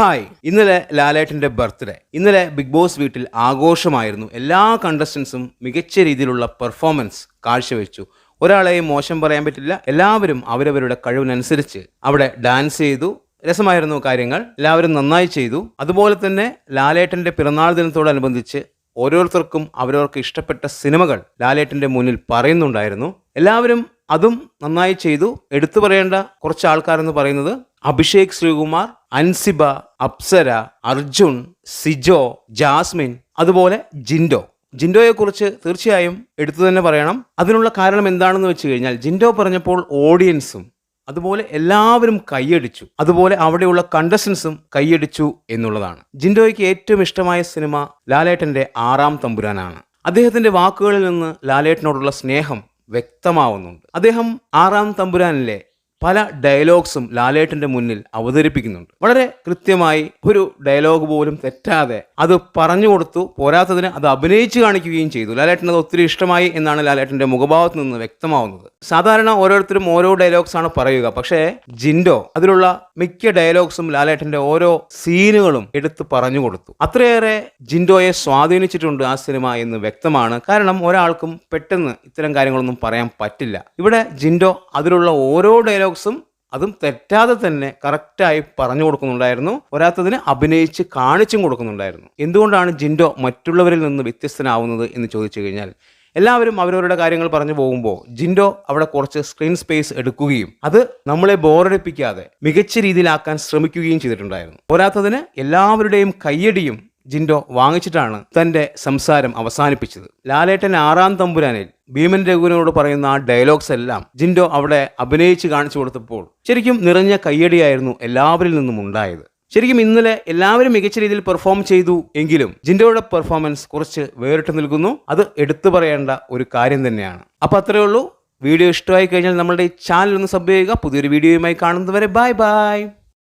Hi. ഇന്നലെ ലാലേട്ടന്റെ birthday. ഇന്നലെ ബിഗ് ബോസ് വീട്ടിൽ ആഘോഷമായിരുന്നു. എല്ലാ കണ്ടസ്റ്റൻസും മികച്ച രീതിയിലുള്ള പെർഫോമൻസ് കാഴ്ചവെച്ചു. ഒരാളെയും മോശം പറയാൻ പറ്റില്ല. എല്ലാവരും അവരവരുടെ കഴിവിനനുസരിച്ച് അവിടെ ഡാൻസ് ചെയ്തു. രസമായിരുന്നു കാര്യങ്ങൾ. എല്ലാവരും നന്നായി ചെയ്തു. അതുപോലെ തന്നെ ലാലേട്ടന്റെ പിറന്നാൾ ദിനത്തോടനുബന്ധിച്ച് ഓരോരുത്തർക്കും അവരവർക്ക് ഇഷ്ടപ്പെട്ട സിനിമകൾ ലാലേട്ടന്റെ മുന്നിൽ പറയുന്നുണ്ടായിരുന്നു. എല്ലാവരും അതും നന്നായി ചെയ്തു. എടുത്തു പറയേണ്ട കുറച്ച് ആൾക്കാരെന്ന് പറയുന്നത് അഭിഷേക് ശ്രീകുമാർ അൻസിബ അപ്സര അർജുൻ സിജോ ജാസ്മിൻ അതുപോലെ ജിൻഡോ. ജിൻഡോയെ കുറിച്ച് തീർച്ചയായും എടുത്തു തന്നെ പറയണം. അതിനുള്ള കാരണം എന്താണെന്ന് വെച്ച് കഴിഞ്ഞാൽ ജിൻഡോ പറഞ്ഞപ്പോൾ ഓഡിയൻസും അതുപോലെ എല്ലാവരും കൈയടിച്ചു. അതുപോലെ അവിടെയുള്ള കണ്ടസ്റ്റൻസും കൈയടിച്ചു എന്നുള്ളതാണ്. ജിൻഡോയ്ക്ക് ഏറ്റവും ഇഷ്ടമായ സിനിമ ലാലേട്ടന്റെ ആറാം തമ്പുരാനാണ്. അദ്ദേഹത്തിന്റെ വാക്കുകളിൽ നിന്ന് ലാലേട്ടനോടുള്ള സ്നേഹം വ്യക്തമാവുന്നുണ്ട്. അദ്ദേഹം ആറാം തമ്പുരാനിലെ പല ഡയലോഗ്സും ലാലേട്ടന്റെ മുന്നിൽ അവതരിപ്പിക്കുന്നുണ്ട്. വളരെ കൃത്യമായി ഒരു ഡയലോഗ് പോലും തെറ്റാതെ അത് പറഞ്ഞു കൊടുത്തു പോരാത്തതിന് അത് അഭിനയിച്ച് കാണിക്കുകയും ചെയ്തു. ലാലേട്ടൻ അത് ഒത്തിരി ഇഷ്ടമായി എന്നാണ് ലാലേട്ടന്റെ മുഖഭാവത്ത് നിന്ന് വ്യക്തമാവുന്നത്. സാധാരണ ഓരോരുത്തരും ഓരോ ഡയലോഗ്സ് ആണ് പറയുക. പക്ഷേ ജിൻഡോ അതിലുള്ള മിക്ക ഡയലോഗ്സും ലാലേട്ടന്റെ ഓരോ സീനുകളും എടുത്ത് പറഞ്ഞു കൊടുത്തു. അത്രയേറെ ജിൻഡോയെ സ്വാധീനിച്ചിട്ടുണ്ട് ആ സിനിമ എന്ന് വ്യക്തമാണ്. കാരണം ഒരാൾക്കും പെട്ടെന്ന് ഇത്തരം കാര്യങ്ങളൊന്നും പറയാൻ പറ്റില്ല. ഇവിടെ ജിൻഡോ അതിലുള്ള ഓരോ ഡയലോഗ്സും അതും തെറ്റാതെ തന്നെ കറക്റ്റായി പറഞ്ഞു കൊടുക്കുന്നുണ്ടായിരുന്നു. പോരാത്തതിന് അഭിനയിച്ച് കാണിച്ചും കൊടുക്കുന്നുണ്ടായിരുന്നു. എന്തുകൊണ്ടാണ് ജിൻഡോ മറ്റുള്ളവരിൽ നിന്ന് വ്യത്യസ്തനാവുന്നത് എന്ന് ചോദിച്ചു കഴിഞ്ഞാൽ എല്ലാവരും അവരവരുടെ കാര്യങ്ങൾ പറഞ്ഞു പോകുമ്പോൾ ജിൻഡോ അവിടെ കുറച്ച് സ്ക്രീൻ സ്പേസ് എടുക്കുകയും അത് നമ്മളെ ബോറടിപ്പിക്കാതെ മികച്ച രീതിയിലാക്കാൻ ശ്രമിക്കുകയും ചെയ്തിട്ടുണ്ടായിരുന്നു. പോരാത്തതിന് എല്ലാവരുടെയും കയ്യടിയും ജിൻഡോ വാങ്ങിച്ചിട്ടാണ് തന്റെ സംസാരം അവസാനിപ്പിച്ചത്. ലാലേട്ടൻ ആറാം തമ്പുരാനിൽ ഭീമൻ രഘുവിനോട് പറയുന്ന ആ ഡയലോഗ്സ് എല്ലാം ജിൻഡോ അവിടെ അഭിനയിച്ച് കാണിച്ചു കൊടുത്തപ്പോൾ ശരിക്കും നിറഞ്ഞ കയ്യടിയായിരുന്നു എല്ലാവരിൽ നിന്നും ഉണ്ടായത്. ശരിക്കും ഇന്നലെ എല്ലാവരും മികച്ച രീതിയിൽ പെർഫോം ചെയ്തു എങ്കിലും ജിൻഡോയുടെ പെർഫോമൻസ് കുറച്ച് വേറിട്ട് നിൽക്കുന്നു. അത് എടുത്തു പറയേണ്ട ഒരു കാര്യം തന്നെയാണ്. അപ്പൊ അത്രയേ ഉള്ളൂ. വീഡിയോ ഇഷ്ടമായി കഴിഞ്ഞാൽ നമ്മളുടെ ഈ ചാനൽ ഒന്ന് സബ് ചെയ്യുക. പുതിയൊരു വീഡിയോയുമായി കാണുന്നതുവരെ ബൈ ബൈ.